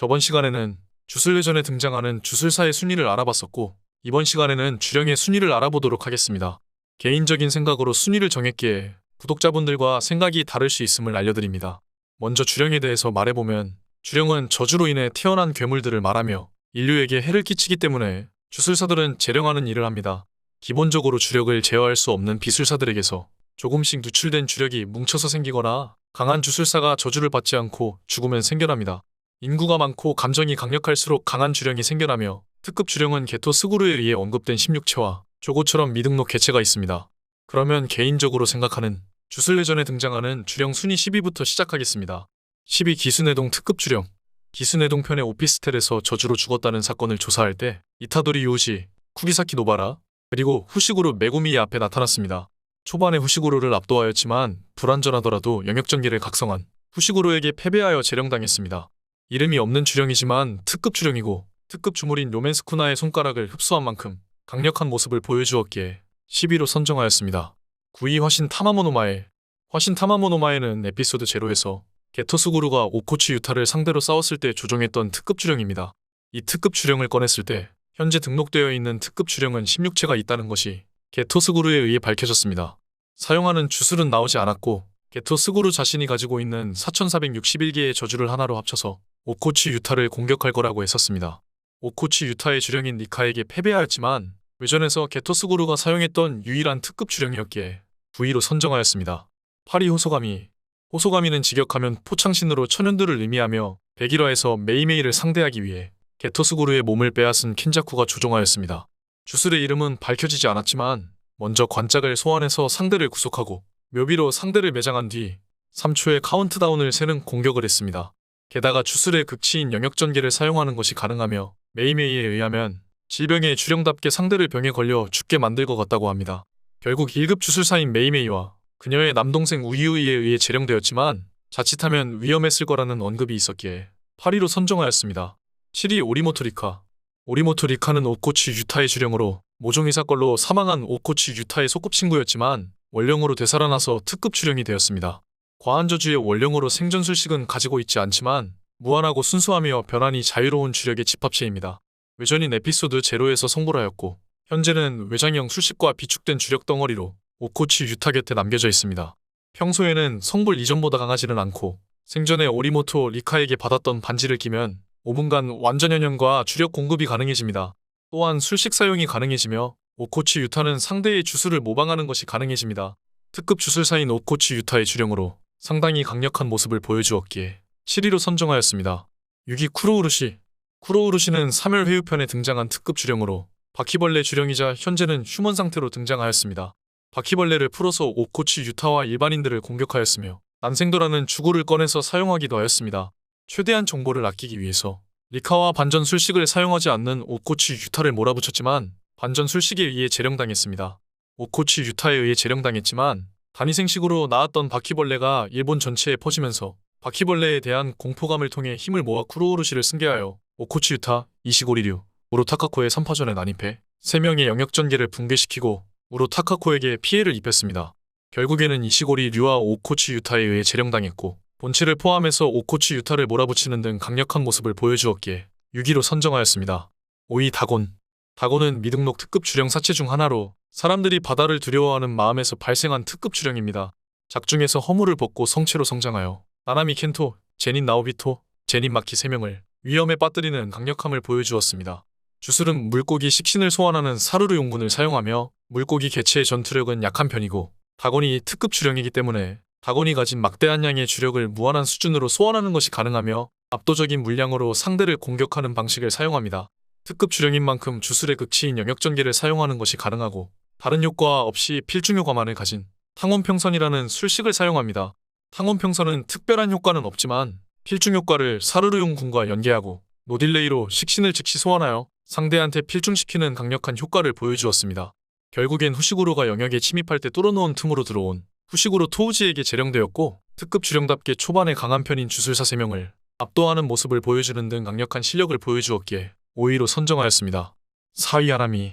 저번 시간에는 주술래전에 등장하는 주술사의 순위를 알아봤었고 이번 시간에는 주령의 순위를 알아보도록 하겠습니다. 개인적인 생각으로 순위를 정했기에 구독자분들과 생각이 다를 수 있음을 알려드립니다. 먼저 주령에 대해서 말해보면 주령은 저주로 인해 태어난 괴물들을 말하며 인류에게 해를 끼치기 때문에 주술사들은 재령하는 일을 합니다. 기본적으로 주력을 제어할 수 없는 비술사들에게서 조금씩 누출된 주력이 뭉쳐서 생기거나 강한 주술사가 저주를 받지 않고 죽으면 생겨납니다. 인구가 많고 감정이 강력할수록 강한 주령이 생겨나며 특급 주령은 게토 스구루에 의해 언급된 16체와 조고처럼 미등록 개체가 있습니다. 그러면 개인적으로 생각하는 주술래전에 등장하는 주령 순위 10위부터 시작하겠습니다. 10위 기순해동 특급 주령 기순해동 편의 오피스텔에서 저주로 죽었다는 사건을 조사할 때 이타도리 요시, 쿠기사키 노바라, 그리고 후시구루 메구미 앞에 나타났습니다. 초반에 후시구루를 압도하였지만 불완전하더라도 영역전기를 각성한 후시구루에게 패배하여 재령당했습니다. 이름이 없는 주령이지만 특급 주령이고 특급 주물인 로맨스 쿠나의 손가락을 흡수한 만큼 강력한 모습을 보여주었기에 10위로 선정하였습니다. 9위 화신 타마모노마에 화신 타마모노마에는 에피소드 제로에서 게토스구루가 오코치 유타를 상대로 싸웠을 때 조종했던 특급 주령입니다. 이 특급 주령을 꺼냈을 때 현재 등록되어 있는 특급 주령은 16체가 있다는 것이 게토스구루에 의해 밝혀졌습니다. 사용하는 주술은 나오지 않았고 게토스구루 자신이 가지고 있는 4461개의 저주를 하나로 합쳐서 오코치 유타를 공격할 거라고 했었습니다. 오코치 유타의 주령인 니카에게 패배하였지만 외전에서 게토스구루가 사용했던 유일한 특급 주령이었기에 9위로 선정하였습니다. 8위 호소가미 호소가미는 직역하면 포창신으로 천연들을 의미하며 백일화에서 메이메이를 상대하기 위해 게토스구루의 몸을 빼앗은 킨자쿠가 조종하였습니다. 주술의 이름은 밝혀지지 않았지만 먼저 관짝을 소환해서 상대를 구속하고 묘비로 상대를 매장한 뒤 3초의 카운트다운을 세는 공격을 했습니다. 게다가 주술의 극치인 영역 전개를 사용하는 것이 가능하며 메이메이에 의하면 질병에 주령답게 상대를 병에 걸려 죽게 만들 것 같다고 합니다. 결국 1급 주술사인 메이메이와 그녀의 남동생 우이우이에 의해 재령되었지만 자칫하면 위험했을 거라는 언급이 있었기에 8위로 선정하였습니다. 7위 오리모토 리카 오리모토 리카는 오코치 유타의 주령으로 모종의 사건로 사망한 오코치 유타의 소꿉친구였지만 원령으로 되살아나서 특급 주령이 되었습니다. 과한 저주의 원령으로 생존술식은 가지고 있지 않지만 무한하고 순수하며 변환이 자유로운 주력의 집합체입니다. 외전인 에피소드 제로에서 성불하였고 현재는 외장형 술식과 비축된 주력 덩어리로 오코치 유타 곁에 남겨져 있습니다. 평소에는 성불 이전보다 강하지는 않고 생전에 오리모토 리카에게 받았던 반지를 끼면 5분간 완전 현형과 주력 공급이 가능해집니다. 또한 술식 사용이 가능해지며 오코치 유타는 상대의 주술을 모방하는 것이 가능해집니다. 특급 주술사인 오코치 유타의 주령으로 상당히 강력한 모습을 보여주었기에 7위로 선정하였습니다. 6위 쿠로우르시 쿠로우르시는 3열 회유편에 등장한 특급 주령으로 바퀴벌레 주령이자 현재는 휴먼 상태로 등장하였습니다. 바퀴벌레를 풀어서 오코치 유타와 일반인들을 공격하였으며 난생도라는 주구를 꺼내서 사용하기도 하였습니다. 최대한 정보를 아끼기 위해서 리카와 반전 술식을 사용하지 않는 오코치 유타를 몰아붙였지만 반전 술식에 의해 재령당했습니다. 오코치 유타에 의해 재령당했지만 단위생식으로 나왔던 바퀴벌레가 일본 전체에 퍼지면서 바퀴벌레에 대한 공포감을 통해 힘을 모아 쿠로우르시를 승계하여 오코치 유타, 이시고리류, 우로 타카코의 3파전에 난입해 3명의 영역전개를 붕괴시키고 우로 타카코에게 피해를 입혔습니다. 결국에는 이시고리 류와 오코치 유타에 의해 재령당했고 본체를 포함해서 오코치 유타를 몰아붙이는 등 강력한 모습을 보여주었기에 6위로 선정하였습니다. 5위 다곤 다곤은 미등록 특급 주령 사체 중 하나로 사람들이 바다를 두려워하는 마음에서 발생한 특급 주령입니다. 작중에서 허물을 벗고 성체로 성장하여 나나미 켄토, 제닌 나오비토, 제닌 마키 3명을 위험에 빠뜨리는 강력함을 보여주었습니다. 주술은 물고기 식신을 소환하는 사르르 용군을 사용하며 물고기 개체의 전투력은 약한 편이고 다곤이 특급 주령이기 때문에 다곤이 가진 막대한 양의 주력을 무한한 수준으로 소환하는 것이 가능하며 압도적인 물량으로 상대를 공격하는 방식을 사용합니다. 특급 주령인 만큼 주술의 극치인 영역전개를 사용하는 것이 가능하고 다른 효과 없이 필중 효과만을 가진 탕원평선이라는 술식을 사용합니다. 탕원평선은 특별한 효과는 없지만 필중 효과를 사르르용 군과 연계하고 노딜레이로 식신을 즉시 소환하여 상대한테 필중시키는 강력한 효과를 보여주었습니다. 결국엔 후시구로가 영역에 침입할 때 뚫어놓은 틈으로 들어온 후식으로 토우지에게 재령되었고 특급 주령답게 초반에 강한 편인 주술사 3명을 압도하는 모습을 보여주는 등 강력한 실력을 보여주었기에 5위로 선정하였습니다. 4위 하나미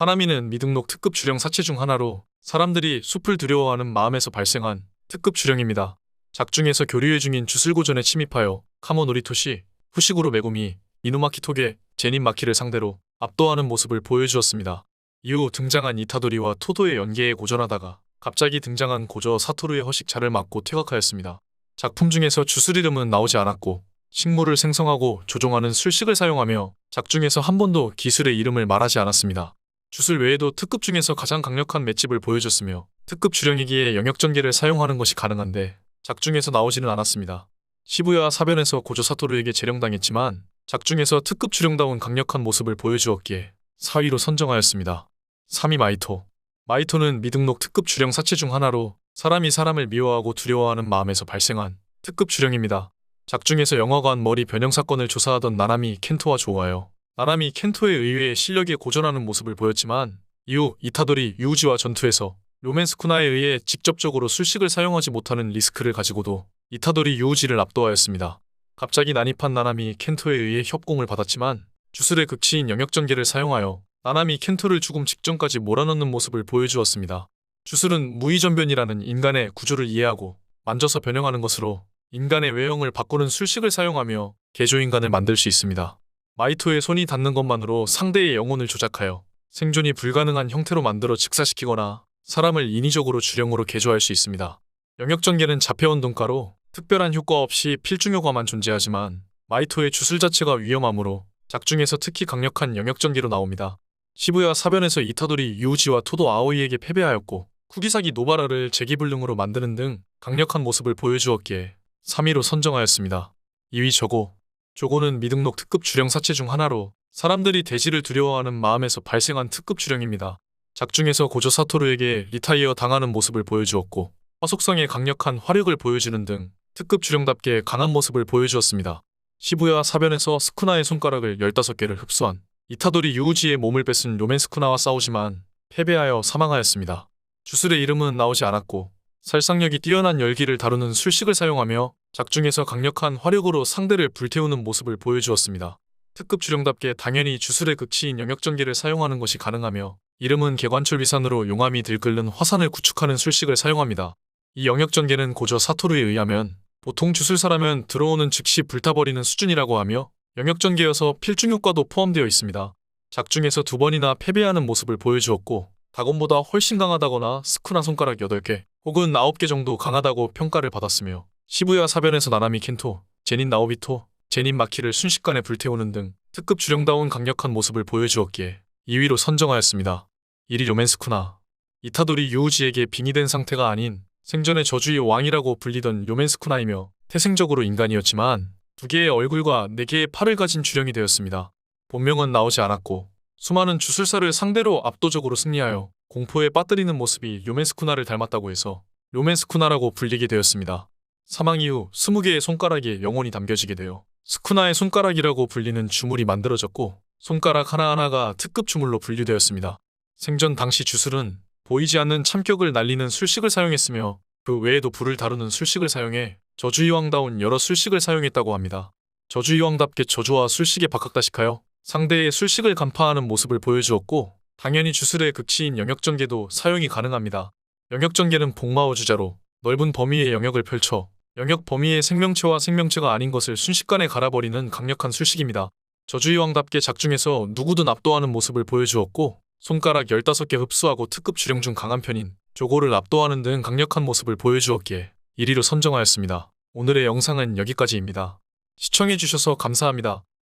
하나미는 미등록 특급 주령 사체 중 하나로 사람들이 숲을 두려워하는 마음에서 발생한 특급 주령입니다. 작중에서 교류회 중인 주술고전에 침입하여 카모 노리토시, 후식으로 메구미, 이누마키 토게, 제닌 마키를 상대로 압도하는 모습을 보여주었습니다. 이후 등장한 이타도리와 토도의 연계에 고전하다가 갑자기 등장한 고저 사토루의 허식차를 맞고 퇴각하였습니다. 작품 중에서 주술 이름은 나오지 않았고 식물을 생성하고 조종하는 술식을 사용하며 작중에서 한 번도 기술의 이름을 말하지 않았습니다. 주술 외에도 특급 중에서 가장 강력한 맷집을 보여줬으며 특급 주령이기에 영역 전개를 사용하는 것이 가능한데 작중에서 나오지는 않았습니다. 시부야 사변에서 고조 사토루에게 재령당했지만 작중에서 특급 주령다운 강력한 모습을 보여주었기에 4위로 선정하였습니다. 3위 마이토 마이토는 미등록 특급 주령 사체 중 하나로 사람이 사람을 미워하고 두려워하는 마음에서 발생한 특급 주령입니다. 작중에서 영화관 머리 변형 사건을 조사하던 나나미 켄토와 좋아요. 나나미 켄토에 의해 실력에 고전하는 모습을 보였지만 이후 이타도리 유우지와 전투에서 로맨스 쿠나에 의해 직접적으로 술식을 사용하지 못하는 리스크를 가지고도 이타도리 유우지를 압도하였습니다. 갑자기 난입한 나나미 켄토에 의해 협공을 받았지만 주술의 극치인 영역 전개를 사용하여 나나미 켄토를 죽음 직전까지 몰아넣는 모습을 보여주었습니다. 주술은 무의전변이라는 인간의 구조를 이해하고 만져서 변형하는 것으로 인간의 외형을 바꾸는 술식을 사용하며 개조인간을 만들 수 있습니다. 마이토의 손이 닿는 것만으로 상대의 영혼을 조작하여 생존이 불가능한 형태로 만들어 직사시키거나 사람을 인위적으로 주령으로 개조할 수 있습니다. 영역 전개는 자폐원 돈가로 특별한 효과 없이 필중 효과만 존재하지만 마이토의 주술 자체가 위험하므로 작중에서 특히 강력한 영역 전개로 나옵니다. 시부야 사변에서 이타도리 유우지와 토도 아오이에게 패배하였고 쿠기사기 노바라를 재기불능으로 만드는 등 강력한 모습을 보여주었기에 3위로 선정하였습니다. 2위 저고 조고는 미등록 특급 주령 사체 중 하나로 사람들이 대지를 두려워하는 마음에서 발생한 특급 주령입니다. 작중에서 고조 사토루에게 리타이어 당하는 모습을 보여주었고 화속성의 강력한 화력을 보여주는 등 특급 주령답게 강한 모습을 보여주었습니다. 시부야 사변에서 스쿠나의 손가락을 15개를 흡수한 이타도리 유우지의 몸을 뺏은 요멘 스쿠나와 싸우지만 패배하여 사망하였습니다. 주술의 이름은 나오지 않았고 살상력이 뛰어난 열기를 다루는 술식을 사용하며 작중에서 강력한 화력으로 상대를 불태우는 모습을 보여주었습니다. 특급 주령답게 당연히 주술의 극치인 영역 전개를 사용하는 것이 가능하며 이름은 개관철 비산으로 용암이 들끓는 화산을 구축하는 술식을 사용합니다. 이 영역 전개는 고저 사토루에 의하면 보통 주술사라면 들어오는 즉시 불타버리는 수준이라고 하며 영역 전개여서 필중 효과도 포함되어 있습니다. 작중에서 두 번이나 패배하는 모습을 보여주었고 다곤보다 훨씬 강하다거나 스쿠나 손가락 8개 혹은 9개 정도 강하다고 평가를 받았으며 시부야 사변에서 나나미 켄토, 제닌 나오비토, 제닌 마키를 순식간에 불태우는 등 특급 주령다운 강력한 모습을 보여주었기에 2위로 선정하였습니다. 1위 요멘스쿠나 이타도리 유우지에게 빙의된 상태가 아닌 생전의 저주의 왕이라고 불리던 요멘스쿠나이며 태생적으로 인간이었지만 두 개의 얼굴과 네 개의 팔을 가진 주령이 되었습니다. 본명은 나오지 않았고 수많은 주술사를 상대로 압도적으로 승리하여 공포에 빠뜨리는 모습이 요멘스쿠나를 닮았다고 해서 요멘스쿠나라고 불리게 되었습니다. 사망 이후 20개의 손가락에 영혼이 담겨지게 되어 스쿠나의 손가락이라고 불리는 주물이 만들어졌고 손가락 하나하나가 특급 주물로 분류되었습니다. 생전 당시 주술은 보이지 않는 참격을 날리는 술식을 사용했으며 그 외에도 불을 다루는 술식을 사용해 저주이왕다운 여러 술식을 사용했다고 합니다. 저주이왕답게 저주와 술식에 박학다식하여 상대의 술식을 간파하는 모습을 보여주었고 당연히 주술의 극치인 영역전개도 사용이 가능합니다. 영역전개는 복마오 주자로 넓은 범위의 영역을 펼쳐 영역 범위의 생명체와 생명체가 아닌 것을 순식간에 갈아버리는 강력한 술식입니다. 저주이왕답게 작중에서 누구든 압도하는 모습을 보여주었고 손가락 15개 흡수하고 특급 주령 중 강한 편인 조고를 압도하는 등 강력한 모습을 보여주었기에 1위로 선정하였습니다. 오늘의 영상은 여기까지입니다. 시청해주셔서 감사합니다.